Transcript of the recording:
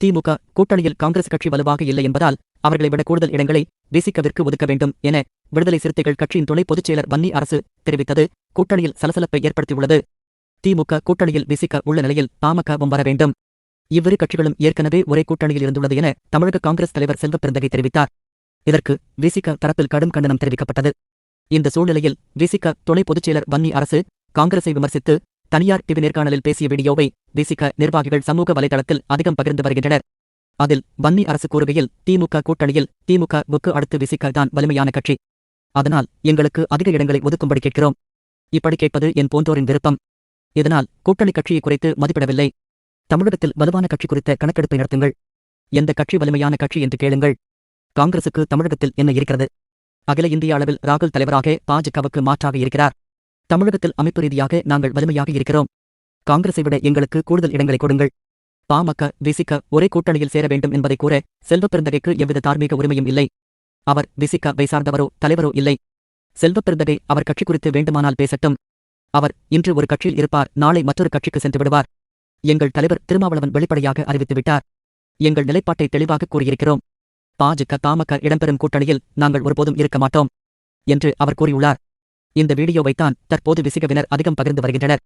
திமுக கூட்டணியில் காங்கிரஸ் கட்சி வலுவாக இல்லை என்பதால் அவர்களை விட கூடுதல் இடங்களை விசிகவிற்கு ஒதுக்க வேண்டும் என விடுதலை சிறுத்தைகள் கட்சியின் துணை பொதுச் செயலர் வன்னி அரசு தெரிவித்தது. கூட்டணியில் சலசலப்பை ஏற்படுத்தியுள்ளது. திமுக கூட்டணியில் விசிக்க உள்ள நிலையில் பாமகவும் வர வேண்டும். இவ்விரு கட்சிகளும் ஏற்கனவே ஒரே கூட்டணியில் இருந்துள்ளது என தமிழக காங்கிரஸ் தலைவர் செல்வ பிறந்தகை தெரிவித்தார். இதற்கு விசிக தரப்பில் கடும் கண்டனம் தெரிவிக்கப்பட்டது. இந்த சூழ்நிலையில் விசிக துணை பொதுச் செயலர் வன்னி அரசு காங்கிரஸை விமர்சித்து தனியார் டிவி நேர்காணலில் பேசிய வீடியோவை விசிக நிர்வாகிகள் சமூக வலைதளத்தில் அதிகம் பகிர்ந்து வருகின்றனர். அதில் வன்னி அரசு கூறுகையில் திமுக கூட்டணியில் திமுக வுக்கு அடுத்து விசிக தான் வலிமையான கட்சி. அதனால் எங்களுக்கு அதிக இடங்களை ஒதுக்கும்படி கேட்கிறோம். இப்படி கேட்பது என் போன்றோரின் விருப்பம். இதனால் கூட்டணி கட்சியை குறைத்து மதிப்பிடவில்லை. தமிழகத்தில் வலுவான கட்சி குறித்த கணக்கெடுப்பை நடத்துங்கள். எந்த கட்சி வலிமையான கட்சி என்று கேளுங்கள். காங்கிரசுக்கு தமிழகத்தில் என்ன இருக்கிறது? அகில இந்திய அளவில் ராகுல் தலைவராக பாஜகவுக்கு மாற்றாக இருக்கிறார். தமிழகத்தில் அமைப்பு ரீதியாக நாங்கள் வலிமையாக இருக்கிறோம். காங்கிரஸை விட எங்களுக்கு கூடுதல் இடங்களை கொடுங்கள். பாமக விசிக ஒரே கூட்டணியில் சேர வேண்டும் என்பதை கூற செல்வப்பெருந்தகைக்கு எவ்வித தார்மீக உரிமையும் இல்லை. அவர் விசிக வை சார்ந்தவரோ தலைவரோ இல்லை. செல்வப்பெருந்தகை அவர் கட்சி குறித்து வேண்டுமானால் பேசட்டும். அவர் இன்று ஒரு கட்சியில் இருப்பார் நாளை மற்றொரு கட்சிக்கு சென்று விடுவார். எங்கள் தலைவர் திருமாவளவன் வெளிப்படையாக அறிவித்துவிட்டார் எங்கள் நிலைப்பாட்டை தெளிவாக கூறியிருக்கிறோம். பாஜக தாமக இடம்பெறும் கூட்டணியில் நாங்கள் ஒருபோதும் இருக்க மாட்டோம். என்று அவர் கூறியுள்ளார். இந்த வீடியோவைத்தான் தற்போது விசிகவினர் அதிகம் பகிர்ந்து வருகின்றனர்.